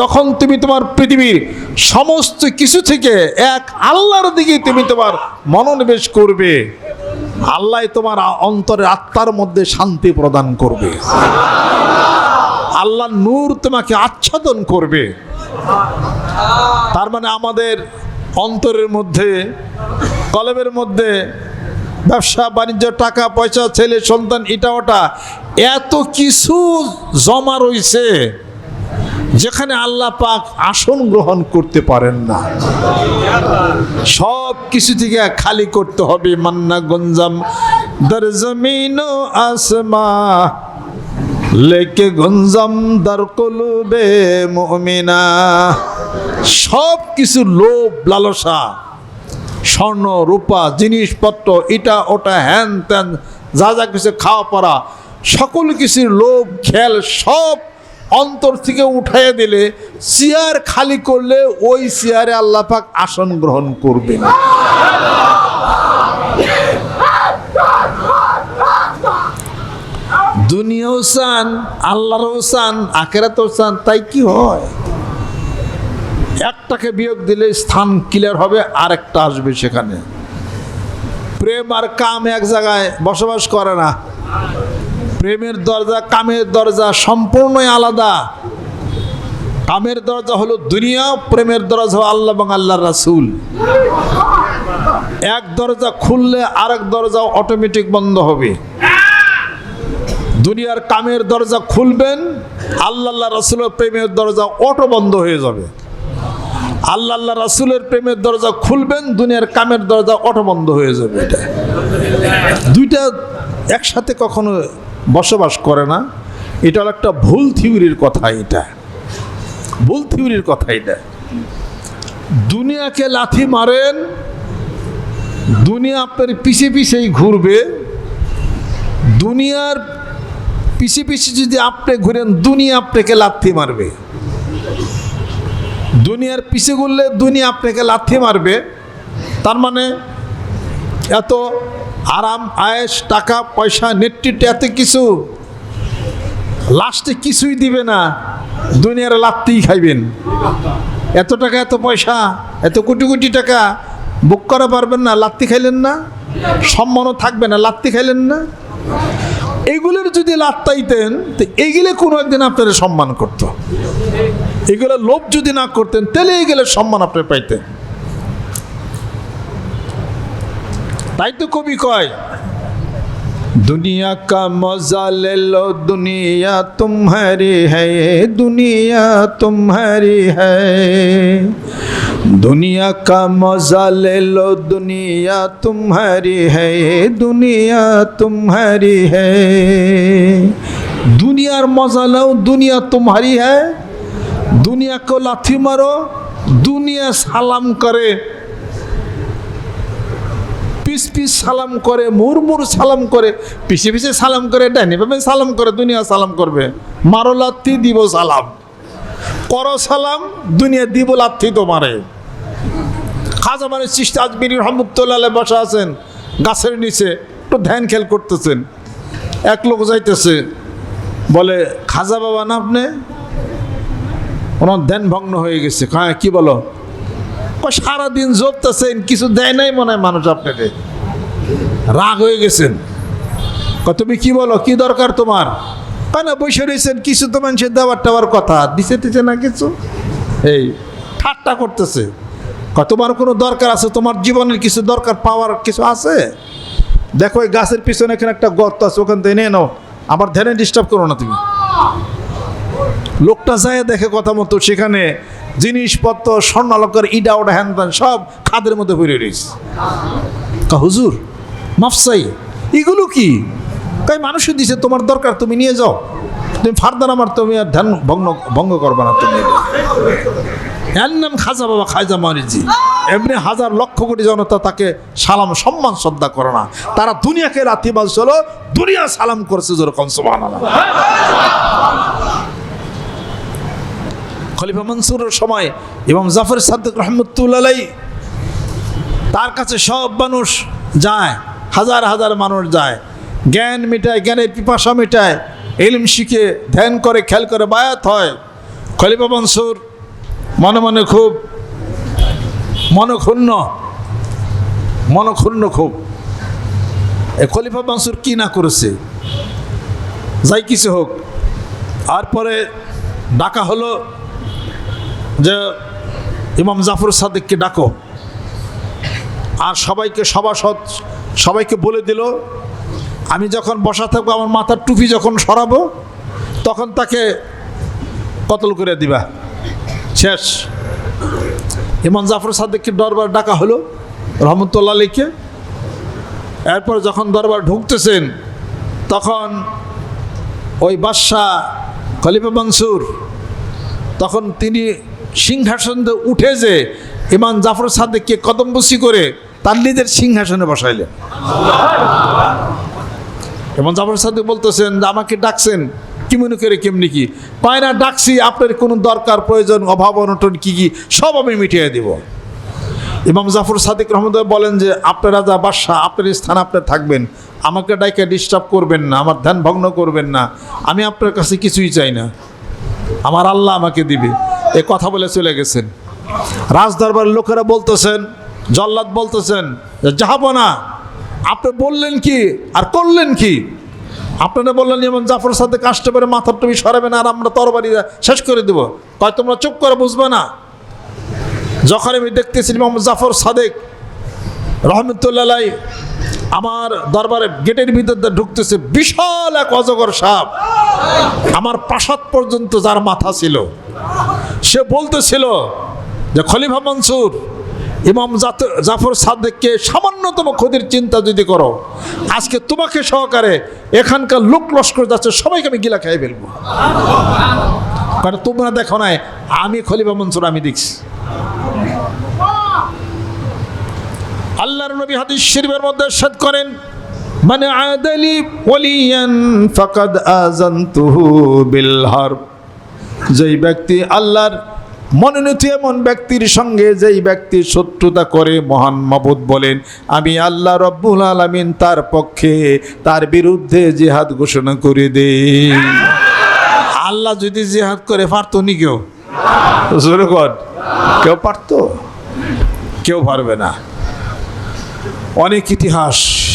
যখন তুমি তোমার পৃথিবীর সমস্ত কিছু থেকে এক আল্লাহর দিকে তুমি তোমার মনোনিবেশ করবে, আল্লাহ তোমার অন্তরের আত্মার মধ্যে শান্তি প্রদান করবে। আল্লাহ নূর তোমাকে আচ্ছাদন করবে। তার মানে আমাদের অন্তরের মধ্যে কলমের মধ্যে, ব্যবসা, বাণিজ্য, টাকা, পয়সা, ছেলে, সন্তান এটা ওটা এত কিছু জমা রইছে। যেখানে আল্লাহ পাক আসন গ্রহণ করতে পারেন না। সব কিছু থেকে খালি করতে হবে। মান্না গঞ্জাম, দর জমিন আসমা, লেকে গঞ্জাম, দর কলুবে মুমিনা। সব কিছু লোভ, লালসা, স্বর্ণ, রূপা, জিনিসপত্র এটা ওটা, হ্যান ত্যান, যা যা কিছু খাওয়া পড়া সকল কিছুর লোভ, খেল, সব অন্তর থেকে উঠাইয়া দিলে, চেয়ার খালি করলে ওই চেয়ারে আল্লাহ পাক আসন গ্রহণ করবেন দুনিয়াও চান, আল্লাহরও চান, আখেরাতেও চান, তাই কি হয়? একটাকে বিয়োগ দিলে স্থান ক্লিয়ার হবে, আরেকটা আসবে সেখানে। প্রেম আর কাম এক জায়গায় বসবাস করে না। প্রেমের দরজা, কামের দরজা সম্পূর্ণই আলাদা। কামের দরজা হলো দুনিয়া, প্রেমের দরজা আল্লাহ এবং আল্লাহ রাসুল। এক দরজা খুললে আরেক দরজা অটোমেটিক বন্ধ হবে। দুনিয়ার কামের দরজা খুলবেন, আল্লাহ রাসুলের প্রেমের দরজা অটো বন্ধ হয়ে যাবে। আল্লাহ আল্লাহ রাসুলের প্রেমের দরজা খুলবেন, দুনিয়ার কামের দরজা অটো বন্ধ হয়ে যাবে এটা। দুইটা একসাথে কখনো বসবাস করে না, এটা একটা ভুল থিওরির কথা এটা। ভুল থিওরির কথা এটা। দুনিয়াকে লাথি মারেন, দুনিয়া আপনার পিছে পিছেই ঘুরবে। দুনিয়ার পিছে পিছে যদি আপনি ঘুরেন, দুনিয়া আপনাকে লাথি মারবে। দুনিয়ার পিছে ঘুরলে দুনিয়া আপনাকে লাথি মারবে। তার মানে এত আরাম আয়েস টাকা, পয়সা, নেতৃত্ব, এত কিছু। লাস্টে কিছুই দিবে না। দুনিয়ার লাত্তিই খাইবেন। এত টাকা, এত পয়সা, এত কোটি কোটি টাকা, বুক করা পারবেন না, লাত্তি খাইলেন না? সম্মানও থাকবে না, লাত্তি খাইলেন না? এগুলোর যদি লাত্তাইতেন, তো এগুলো কোনো একদিন আপনারা সম্মান করত। এগুলো লোভ যদি না করতেন, তাহলে এগুলো সম্মান আপনি পাইতেন। তাই তো কবি কয়, দুনিয়া কা মজা লে লো, দুনিয়া তুমহারি হে, দুনিয়া তুমহারি হে। দুনিয়া কা মজা লে লো, দুনিয়া তুমহারি হে, দুনিয়া তুমহারি হে। দুনিয়ার মজা লও, দুনিয়া তুমারি হে। দুনিয়া কো লাথি মারো, দুনিয়া সালাম করে। পিস পিস সালাম করে, মুরমুর সালাম করে পিছে পিছে সালাম করে, ডাইনি ভাবে সালাম করে, দুনিয়া সালাম করবে। মারো লাত্তি দিব সালাম। করো সালাম, দুনিয়া দিব লাত্তি তোমারে। খাজা মানে সৃষ্টি আজমির রহমতুল্লাহ বসা আছেন, গাছের নিচে, একটু ধ্যান খেল করতেছেন। এক লোক যাইতেছে, বলে, খাজা বাবা না আপনি? ওনার ধ্যান ভগ্ন হয়ে গেছে। হ্যাঁ কি বলো? সারাদিন জপতেছেন, কিছু দেয় নাই মনে হয় মানুষ আপনাকে? রাগ হয়ে গেছেন। তুমি কি বলো, কি দরকার তোমার? কেন বসে রয়েছেন কিছু তো মানুষের দেওয়ার টাওয়ার কথা, দিছে দিছে না কিছু? এই ঠাট্টা করতেছে। তোমার কোনো দরকার আছে? তোমার জীবনের কিছু দরকার, পাওয়ার কিছু আছে? দেখো, এই গাছের পিছনে এখানে একটা গর্ত আছে, ওখান থেকে নিয়ে নাও। আমার ধ্যানে ডিস্টার্ব করো না তুমি। লোকটা যায় দেখে কথা মতো সেখানে জিনিসপত্র স্বর্ণালকের ইডা ওটা হ্যান সব খাদের মধ্যে ভরে রয়েছে। কা হুজুর মাফসাই এগুলো কি? তাই মানুষই দিছে, তোমার দরকার, তুমি নিয়ে যাও। তুমি ফার্দার আমার তুমি আর ধ্যান ভঙ্গ ভঙ্গ করবে না তুমি। এর নাম খাজা বাবা খাজা মারিজি। এমনি হাজার লক্ষ কোটি জনতা তাকে সালাম, সম্মান, শ্রদ্ধা করে না। তারা দুনিয়াকে রাতি বাজ চলো দুনিয়া সালাম করছে যেরকম সোমান খলিফা মনসুরের সময় এবং জাফর সাদ্দিক রহমতুল্লাহ তার কাছে সব মানুষ যায়, হাজার হাজার মানুষ যায়। জ্ঞান মেটায়, জ্ঞানের পিপাসা মেটায় এলিম শিখে, ধ্যান করে, খেয়াল করে, বায়াত হয়। খলিফা মনসুর মনে মনে খুব মনক্ষুণ্ণ মনক্ষুণ্ণ খুব। এ খলিফা মনসুর কি না করেছে? যাই কিছু হোক আর পরে ডাকা হলো যে ইমাম জাফর সাদেককে ডাকো। আর সবাইকে সভাসদ সবাইকে বলে দিল, আমি যখন বসা থাকব, আমার মাথার টুপি যখন সরাবো, তখন তাকে কতল করে দিবা। শেষ। ইমাম জাফর সাদেককে দরবার ডাকা হলো, রহমতুল্লাহ আলীকে এরপর যখন দরবার ঢুকতেছেন, তখন ওই বাদশাহ খলিফা মনসুর, তখন তিনি সিংহাসন উঠে যে ইমাম জাফর সাদেককে কদমবসি করে তার নিজের সিংহাসনে বসাইলেন। ইমাম জাফর সাদেক বলতেছেন যে আমাকে ডাকছেন কি মনে করে, কেমনি কি? পায় না, ডাকছি, আপনার কোনো দরকার, প্রয়োজন, অভাব, অনটন, কি কি, সব আমি মিটিয়ে দিব। ইমাম জাফর সাদিক রহমদুল্লাহ বলেন যে, আপনার রাজা বাদশাহ, আপনার স্থান আপনার থাকবেন। আমাকে ডাইকে ডিস্টার্ব করবেন না, আমার ধ্যান ভগ্ন করবেন না। আমি আপনার কাছে কিছুই চাই না। আমার আল্লাহ আমাকে দিবে। এ কথা বলে চলে গেছেন। রাজদরবার লোকেরা বলতেছেন, জল্লাদ বলতেছেন, যে যাব না, আপনি বললেন কি আর করলেন কি? আপনারা বললেন যেমন জাফর সাথে কাস্টে পারে মাথার টুপি সরাবে না, আর আমরা তরবারি শেষ করে দেবো। কয়, তোমরা চুপ করে বুঝবে না? যখন আমি দেখতেছি মোহাম্মদ জাফর সাদেক, রহমতুল্লাহ, আমার দরবারে গেটের ভিতর ঢুকতেছে বিশাল এক অজগর সাপ। আমার প্রাসাদ পর্যন্ত যার মাথা ছিল। সে বলতেছিল যে খলিফা মনসুর, ইমাম জাফর সাদেককে সামান্যতম ক্ষতির চিন্তা যদি করো, আজকে তোমাকে সহকারে এখানকার লোক লস্কর যাচ্ছে, সবাইকে আমি গিলা খাই ফেলব। কারণ তোমরা দেখো নাই, আমি খলিফা মনসুর, আমি দেখছি। আল্লাহর নবী হাদিস শরীফের মধ্যে সাদ করেন মানে আদালি ওলিয়ান ফাকাদ আযানতুহু বিল যেই ব্যক্তি আল্লাহর মনোনীত এমন ব্যক্তির সঙ্গে যেই ব্যক্তি শত্রুতা করে মহান মাবুদ বলেন, আমি আল্লাহ রব্বুল আলামিন তার পক্ষে তার বিরুদ্ধে জিহাদ ঘোষণা করে দেই। আল্লাহ যদি জিহাদ করে, পারতো নি কেউ? কেউ পারতো? কেউ পারবে না। অনেক ইতিহাস